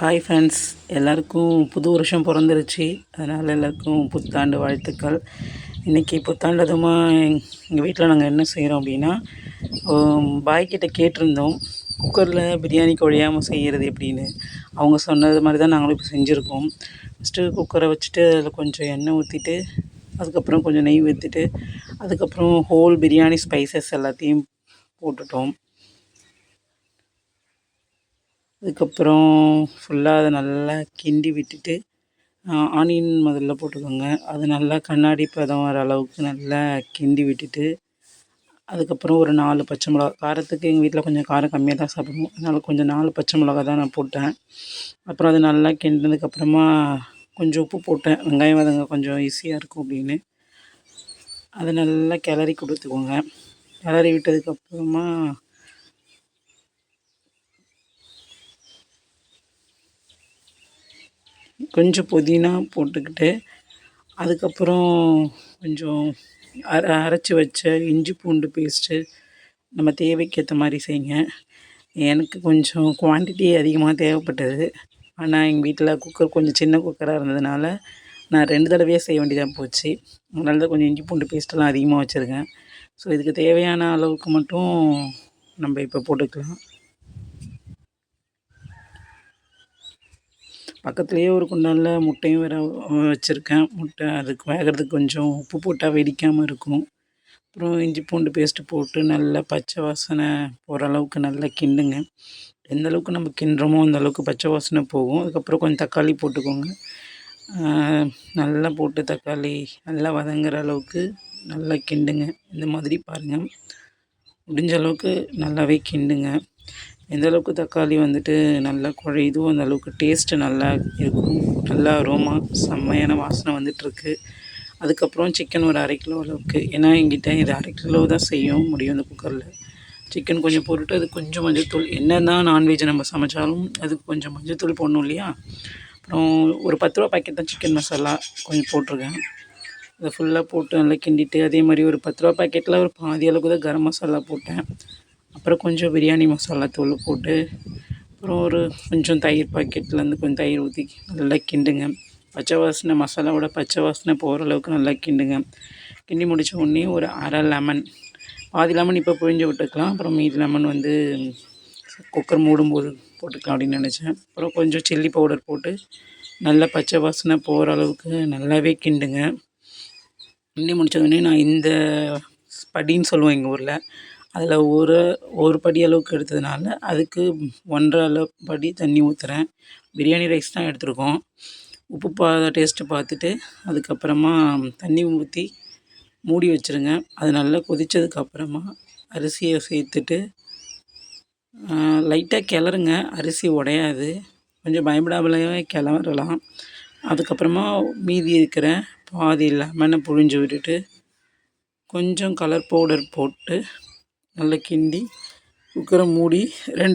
Hi friends எல்லாருக்கும் புது வருஷம் பிறந்துருச்சு. அதனால் எல்லாருக்கும் புத்தாண்டு வாழ்த்துக்கள். இன்றைக்கி புத்தாண்டு அதுமாக எங்கள் வீட்டில் நாங்கள் என்ன செய்கிறோம் அப்படின்னா பாய்கிட்ட கேட்டிருந்தோம் குக்கரில் பிரியாணி குழையாமல் செய்கிறது எப்படின்னு. அவங்க சொன்னது மாதிரி தான் நாங்களும் இப்போ செஞ்சுருக்கோம். ஃபஸ்ட்டு குக்கரை வச்சுட்டு அதில் கொஞ்சம் எண்ணெய் ஊற்றிட்டு அதுக்கப்புறம் கொஞ்சம் நெய் ஊற்றிட்டு அதுக்கப்புறம் ஹோல் பிரியாணி ஸ்பைசஸ் எல்லாத்தையும் போட்டுட்டோம். அதுக்கப்புறம் ஃபுல்லாக அதை நல்லா கிண்டி விட்டுட்டு ஆனியன் முதல்ல போட்டுக்கோங்க. அது நல்லா கண்ணாடி பதம் வர அளவுக்கு நல்லா கிண்டி விட்டுட்டு அதுக்கப்புறம் ஒரு நாலு பச்சை மிளகா காரத்துக்கு எங்கள் வீட்டில் கொஞ்சம் காரம் கம்மியாக தான் சாப்பிடுவோம். அதனால் கொஞ்சம் நாலு பச்சை மிளகா தான் நான் போட்டேன். அப்புறம் அது நல்லா கிண்டினதுக்கப்புறமா கொஞ்சம் உப்பு போட்டேன். வெங்காயம் வதங்க கொஞ்சம் ஈஸியாக இருக்கும் அப்படின்னு. அதை நல்லா கிளறி கொடுத்துக்கோங்க. கிளறி விட்டதுக்கப்புறமா கொஞ்சம் புதினா போட்டுக்கிட்டு அதுக்கப்புறம் கொஞ்சம் அர அரைச்சி வச்ச இஞ்சி பூண்டு பேஸ்ட்டு நம்ம தேவைக்கு ஏற்ற மாதிரி செய்யுங்க. எனக்கு கொஞ்சம் குவான்டிட்டி அதிகமாக தேவைப்பட்டது. ஆனால் எங்கள் வீட்டில் குக்கர் கொஞ்சம் சின்ன குக்கராக இருந்ததுனால நான் ரெண்டு தடவையாக செய்ய வேண்டியதாக போச்சு. அதனால தான் கொஞ்சம் இஞ்சி பூண்டு பேஸ்ட்டெல்லாம் அதிகமாக வச்சுருக்கேன். ஸோ இதுக்கு தேவையான அளவுக்கு மட்டும் நம்ம இப்போ போட்டுக்கலாம். பக்கத்துலேயே ஒரு குண்டானில் முட்டையும் வேறு வச்சுருக்கேன். முட்டை அதுக்கு வேகிறதுக்கு கொஞ்சம் உப்பு போட்டால் வெடிக்காமல் இருக்கும். அப்புறம் இஞ்சி பூண்டு பேஸ்ட்டு போட்டு நல்லா பச்சை வாசனை போகிற அளவுக்கு நல்லா கிண்டுங்க. எந்த அளவுக்கு நம்ம கிண்டுறோமோ அந்த அளவுக்கு பச்சை வாசனை போகும். அதுக்கப்புறம் கொஞ்சம் தக்காளி போட்டுக்கோங்க. நல்லா போட்டு தக்காளி நல்லா வதங்குற அளவுக்கு நல்லா கிண்டுங்க. இந்த மாதிரி பாருங்கள் முடிஞ்ச அளவுக்கு நல்லாவே கிண்டுங்க. எந்த அளவுக்கு தக்காளி வந்துட்டு நல்லா குழையுதோ அந்தளவுக்கு டேஸ்ட்டு நல்லா இருக்கும். நல்லா ரோமா செம்மையான வாசனை வந்துட்டுருக்கு. அதுக்கப்புறம் சிக்கன் ஒரு அரை கிலோ அளவுக்கு. ஏன்னா எங்கிட்ட இது அரை கிலோ தான் செய்யும் முடியும் அந்த குக்கரில் சிக்கன் கொஞ்சம் போட்டுட்டு அது கொஞ்சம் மஞ்சத்தூள். என்ன தான் நான்வெஜ் நம்ம சமைச்சாலும் அதுக்கு கொஞ்சம் மஞ்சத்தூள் போடணும் இல்லையா? அப்புறம் ஒரு பத்து ரூபா பாக்கெட் தான் சிக்கன் மசாலா கொஞ்சம் போட்டிருக்கேன். அதை ஃபுல்லாக போட்டு நல்லா கிண்டிட்டு அதே மாதிரி ஒரு பத்து ரூபா பாக்கெட்டில் ஒரு பாதி அளவுக்கு தான் கரம் மசாலா போட்டேன். அப்புறம் கொஞ்சம் பிரியாணி மசாலா தூள் போட்டு அப்புறம் ஒரு கொஞ்சம் தயிர் பாக்கெட்லேருந்து கொஞ்சம் தயிர் ஊற்றி நல்லா கிண்டுங்க. பச்சை வாசனை மசாலாவோட பச்சை வாசனை போகிற அளவுக்கு நல்லா கிண்டுங்க. கிண்டி முடித்த உடனே ஒரு அரை லெமன் பாதி லெமன் இப்போ புழிஞ்சு விட்டுக்கலாம். அப்புறம் மீதி லெமன் வந்து குக்கர் மூடும்போது போட்டுக்கலாம் அப்படின்னு நினச்சேன். அப்புறம் கொஞ்சம் சில்லி பவுடர் போட்டு நல்லா பச்சை வாசனை போகிற அளவுக்கு நல்லாவே கிண்டுங்க. கிண்டி முடித்ததுடனே நான் இந்த படின்னு சொல்லுவோம் எங்கள் ஊரில் அதில் ஒரு ஒரு படி அளவுக்கு எடுத்ததுனால அதுக்கு ஒன்றரை அளவு படி தண்ணி ஊற்றுறேன் பிரியாணி ரைஸ் தான் எடுத்துருக்கோம். உப்பு பா டேஸ்ட்டு பார்த்துட்டு அதுக்கப்புறமா தண்ணி ஊற்றி மூடி வச்சுருங்க. அது நல்லா கொதித்ததுக்கப்புறமா அரிசியை சேர்த்துட்டு லைட்டாக கிளறுங்க. அரிசி உடையாது. கொஞ்சம் பயப்படாமலேயே கிளறலாம். அதுக்கப்புறமா மீதி இருக்கிற பாதி லெமனை புழிஞ்சு விட்டுட்டு கொஞ்சம் கலர் பவுடர் போட்டு நல்லா கிண்டி குக்கரை மூடி ரெண்டு